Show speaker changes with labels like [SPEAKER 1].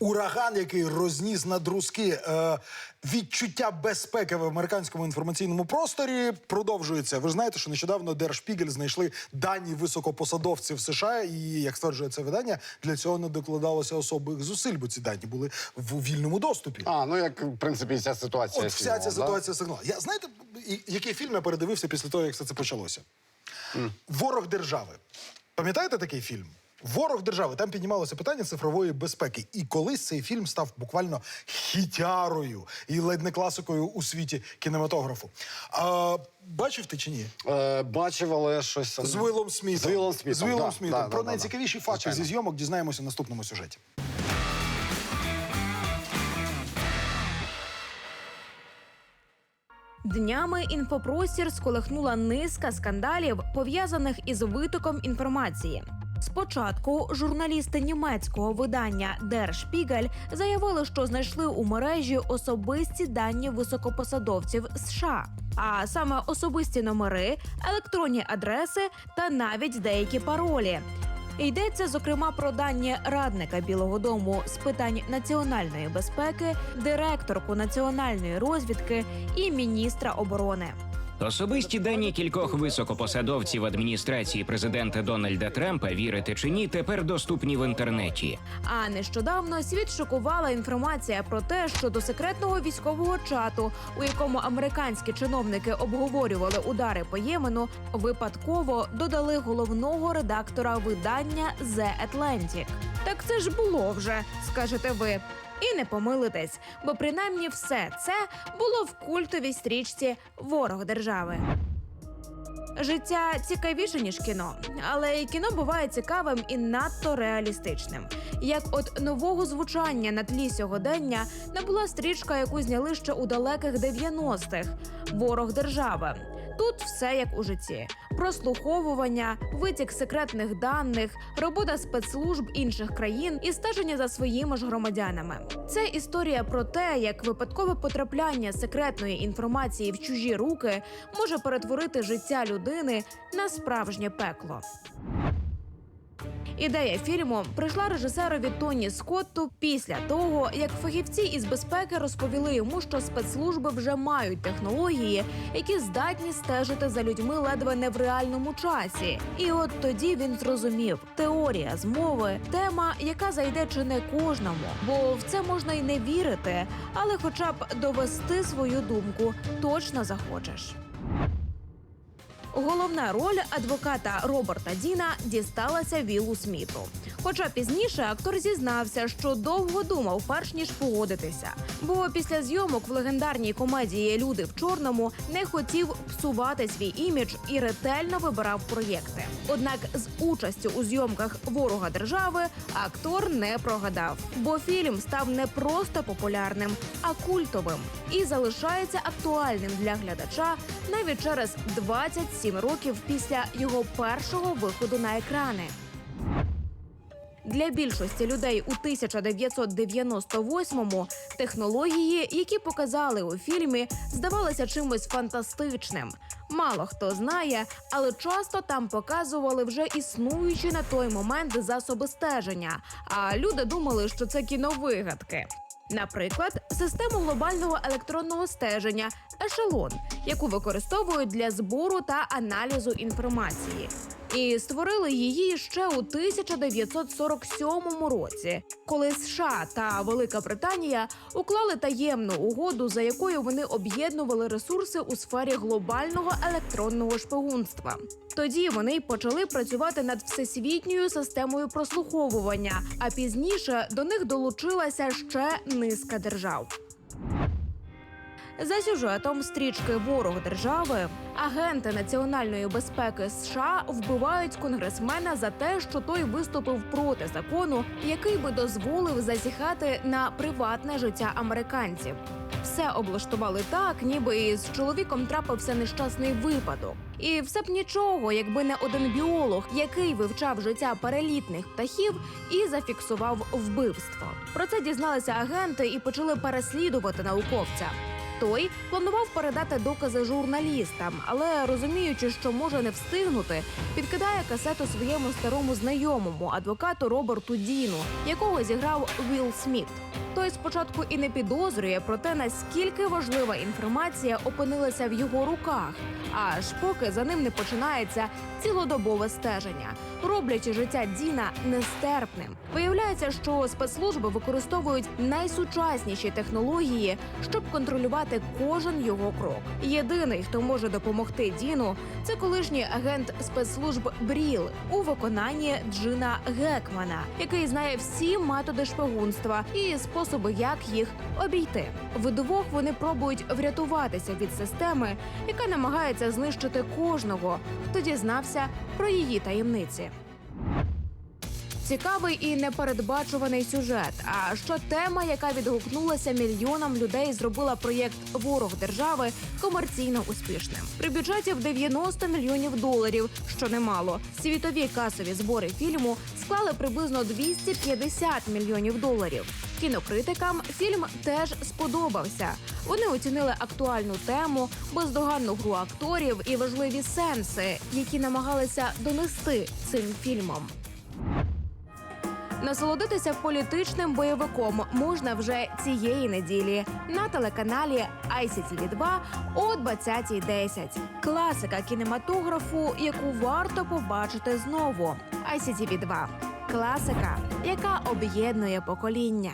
[SPEAKER 1] Ураган, який розніс на друзки е, відчуття безпеки в американському інформаційному просторі, продовжується. Ви ж знаєте, що нещодавно Держпігель знайшли дані високопосадовців США, і як стверджує це видання, для цього не докладалося особих зусиль, бо ці дані були в вільному доступі.
[SPEAKER 2] А, ну як в принципі ця ситуація.
[SPEAKER 1] От вся ця
[SPEAKER 2] да?
[SPEAKER 1] ситуація сигнал. Я знаєте, який фільм я передивився після того, як все це почалося? Ворог держави. Пам'ятаєте такий фільм? Ворог держави. Там піднімалося питання цифрової безпеки. І колись цей фільм став буквально хітярою і ледь не класикою у світі кінематографу. А, бачив ти чи ні?
[SPEAKER 2] Е, бачив, але щось
[SPEAKER 1] З Виллом Смітом.
[SPEAKER 2] З Виллом Смітом.
[SPEAKER 1] З Виллом
[SPEAKER 2] да,
[SPEAKER 1] Смітом.
[SPEAKER 2] да,
[SPEAKER 1] Про
[SPEAKER 2] да, да,
[SPEAKER 1] найцікавіші
[SPEAKER 2] да.
[SPEAKER 1] факти зі зйомок дізнаємося в наступному сюжеті.
[SPEAKER 3] Днями інфопростір сколихнула низка скандалів, пов'язаних із витоком інформації. Спочатку журналісти німецького видання Der Spiegel заявили, що знайшли у мережі особисті дані високопосадовців США, а саме особисті номери, електронні адреси та навіть деякі паролі. Йдеться зокрема про дані радника Білого Дому з питань національної безпеки, директорку національної розвідки і міністра оборони.
[SPEAKER 4] Особисті дані кількох високопосадовців адміністрації президента Дональда Трампа, вірите чи ні, тепер доступні в інтернеті.
[SPEAKER 3] А нещодавно світ шокувала інформація про те, що до секретного військового чату, у якому американські чиновники обговорювали удари по Ємену, випадково додали головного редактора видання The Atlantic. Так це ж було вже, скажете ви. І не помилитесь, бо принаймні все це було в культовій стрічці Ворог держави. Життя цікавіше ніж кіно, але і кіно буває цікавим і надто реалістичним. Як от нового звучання на тлі сьогодення набула стрічка, яку зняли ще у далеких 90-х Ворог держави. Тут все як у житті: прослуховування, витік секретних даних, робота спецслужб інших країн і стеження за своїми ж громадянами. Це історія про те, як випадкове потрапляння секретної інформації в чужі руки може перетворити життя людини на справжнє пекло. Ідея фільму прийшла режисерові Тоні Скотту після того, як фахівці із безпеки розповіли йому, що спецслужби вже мають технології, які здатні стежити за людьми ледве не в реальному часі. І от тоді він зрозумів, теорія змови тема, яка зайде чи не кожному, бо в це можна й не вірити, але хоча б довести свою думку точно захочеш. Головна роль адвоката Роберта Діна дісталася Віллу Сміту. Хоча пізніше актор зізнався, що довго думав, перш ніж погодитися. Бо після зйомок в легендарній комедії Люди в чорному не хотів псувати свій імідж і ретельно вибирав проєкти. Однак з участю у зйомках ворога держави актор не прогадав, бо фільм став не просто популярним, а культовим і залишається актуальним для глядача навіть через 27 років після його першого виходу на екрани. Для більшості людей у 1998-му технології, які показали у фільмі, здавалися чимось фантастичним. Мало хто знає, але часто там показували вже існуючі на той момент засоби стеження. А люди думали, що це кіновигадки. Наприклад, систему глобального електронного стеження ешелон, яку використовують для збору та аналізу інформації. І створили її ще у 1947 році, коли США та Велика Британія уклали таємну угоду, за якою вони об'єднували ресурси у сфері глобального електронного шпигунства. Тоді вони почали працювати над всесвітньою системою прослуховування, а пізніше до них долучилася ще низка держав. За сюжетом стрічки Ворог держави агенти національної безпеки США вбивають конгресмена за те, що той виступив проти закону, який би дозволив зазіхати на приватне життя американців. Все облаштували так, ніби із чоловіком трапився нещасний випадок. І все б нічого, якби не один біолог, який вивчав життя перелітних птахів і зафіксував вбивство. Про це дізналися агенти і почали переслідувати науковця. Той планував передати докази журналістам, але розуміючи, що може не встигнути, підкидає касету своєму старому знайомому адвокату Роберту Діну, якого зіграв Вілл Сміт. Той спочатку і не підозрює про те, наскільки важлива інформація опинилася в його руках, аж поки за ним не починається цілодобове стеження, роблячи життя Діна нестерпним. Виявляється, що спецслужби використовують найсучасніші технології, щоб контролювати кожен його крок. Єдиний, хто може допомогти Діну, це колишній агент спецслужб Бріл у виконанні Джина Гекмана, який знає всі методи шпигунства і способи, як їх обійти. Вдвох вони пробують врятуватися від системи, яка намагається знищити кожного, хто дізнався про її таємниці. Цікавий і непередбачуваний сюжет. А що тема, яка відгукнулася мільйонам людей, зробила проєкт Ворог держави комерційно успішним. При бюджеті в 90 мільйонів доларів, що немало. Світові касові збори фільму склали приблизно 250 мільйонів доларів. Кінокритикам фільм теж сподобався. Вони оцінили актуальну тему, бездоганну гру акторів і важливі сенси, які намагалися донести цим фільмом. Насолодитися політичним бойовиком можна вже цієї неділі на телеканалі ICTV 2 о 20.10. Класика кінематографу, яку варто побачити знову. ICTV 2 класика, яка об'єднує покоління.